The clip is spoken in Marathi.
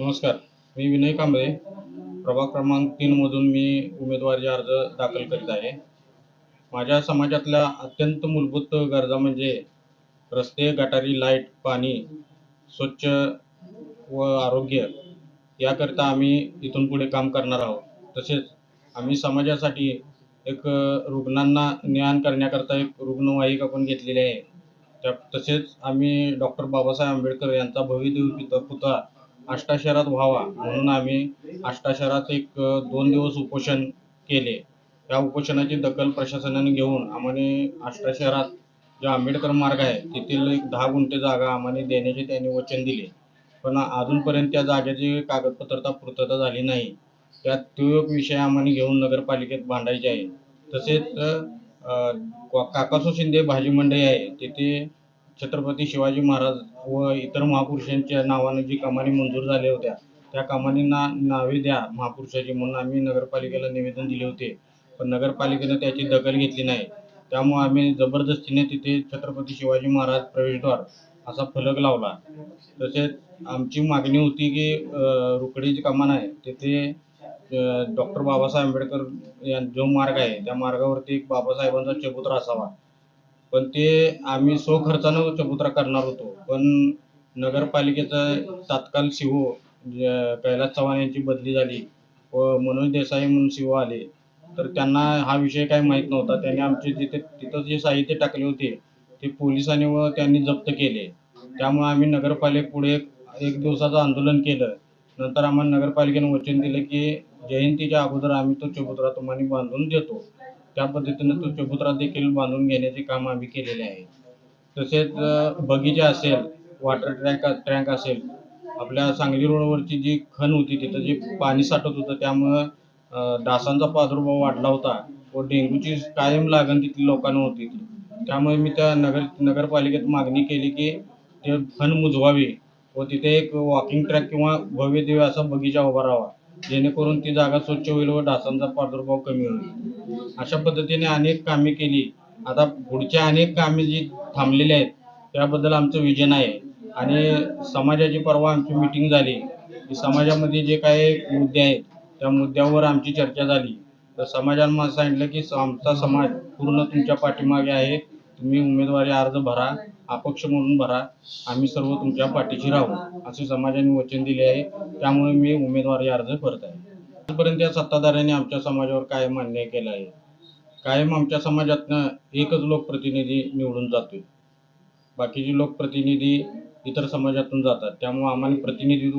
नमस्कार मी विनय कांबळे. प्रभाग क्रमांक तीनमधून मी उमेदवारी अर्ज दाखल करीत आहे. माझ्या समाजातल्या अत्यंत मूलभूत गरजा म्हणजे रस्ते गटारी लाइट पाणी स्वच्छ व आरोग्य याकरिता आम्ही इथून पुढे काम करणार आहोत. तसेच आम्ही समाजासाठी एक रुग्णांना ज्ञान करण्याकरता एक रुग्णवाहिका पण घेतलेली आहे. त्या तसेच आम्ही डॉक्टर बाबासाहेब आंबेडकर यांचा भव्य पिता पुतळा अष्टाशरात व्हावा म्हणून आम्ही अष्टाशरात एक दोन दिवस उपोषण केले. त्या उपोषणाची दखल प्रशासनाने घेऊन आम्हाला आष्टा शहरात जे आंबेडकर मार्ग आहे तेथील एक दहा गुंठे जागा आम्हाला देण्याचे त्यांनी वचन दिले. पण अजूनपर्यंत त्या जागेची कागदपत्रता पूर्तता झाली नाही. त्यात तो एक विषय आम्हाला घेऊन नगरपालिकेत भांडायचे आहे. तसेच अ, काकासू शिंदे भाजी मंडई आहे तिथे छत्रपती शिवाजी महाराज व इतर महापुरुषांच्या नावाने जी कमानी मंजूर झाल्या होत्या त्या कमानींना नावे द्या महापुरुषाची म्हणून आम्ही नगरपालिकेला निवेदन दिले होते. पण नगरपालिकेनं त्याची दखल घेतली नाही. त्यामुळे आम्ही जबरदस्तीने तिथे छत्रपती शिवाजी महाराज प्रवेशद्वार असा फलक लावला. तसेच आमची मागणी होती की अ, रुकडी जी कमान आहे. तिथे डॉक्टर बाबासाहेब आंबेडकर जो मार्ग आहे त्या मार्गावरती एक बाबासाहेबांचा चबुतरा असावा. पण ते आम्ही स्वखर्चानं चबुतरा करणार होतो. पण नगरपालिकेचा तात्काळ सीओ कैलास चव्हाण यांची बदली झाली व मनोज देसाई म्हणून सीओ आले. तर त्यांना हा विषय काही माहीत नव्हता. त्यांनी आमचे जिथे तिथं जे साहित्य टाकले होते ते पोलिसांनी व त्यांनी जप्त केले. त्यामुळे आम्ही नगरपालिकेपुढे एक दिवसाचं आंदोलन केलं. नंतर आम्हाला नगरपालिकेने वचन दिलं की जयंतीच्या अगोदर आम्ही तो चबुतरा तुम्हाला बांधून देतो. त्या पद्धतीनं तो चबुतरा देखील बांधून घेण्याचे काम आम्ही केलेले आहे. तसेच बगीचा असेल वॉटर ट्रँक ट्रँक असेल आपल्या सांगली रोडवरची जी खण होती तिथं जे पाणी साठत होतं त्यामुळं डासांचा प्रादुर्भाव वाढला होता व डेंग्यूची कायम लागण तिथली लोकांना होती. त्यामुळे मी त्या नगर नगरपालिकेत मागणी केली की ते खण मुजवावी व तिथे एक वॉकिंग ट्रॅक किंवा भव्य दिव्य असा बगीचा उभा राहावा. जेणेकरून ती जागा स्वच्छ होईल व डासांचा प्रादुर्भाव कमी होईल. अशा पद्धतीने अनेक कामे केली. आता पुढच्या अनेक कामे जी थांबलेली आहेत त्याबद्दल आमचं विजन आहे. आणि समाजाची परवा आमची मिटिंग झाली. की समाजामध्ये जे काही मुद्दे आहेत त्या मुद्द्यावर आमची चर्चा झाली. तर समाजानं मला सांगितलं की आमचा समाज पूर्ण तुमच्या पाठीमागे आहे. तुम्ही उमेदवारी अर्ज भरा. अपक्ष म्हणून भरा. आम्ही सर्व तुमच्या पाठीशी राहू असे समाजाने वचन दिले आहे. त्यामुळे मी उमेदवारी अर्ज करत आहे. आजपर्यंत या सत्ताधाऱ्यांनी आमच्या समाजावर कायम अन्याय केला आहे. कायम आमच्या समाजातनं एकच लोकप्रतिनिधी निवडून जातो बाकीचे लोकप्रतिनिधी इतर समाजातून जातात. त्यामुळे आम्हाला प्रतिनिधित्व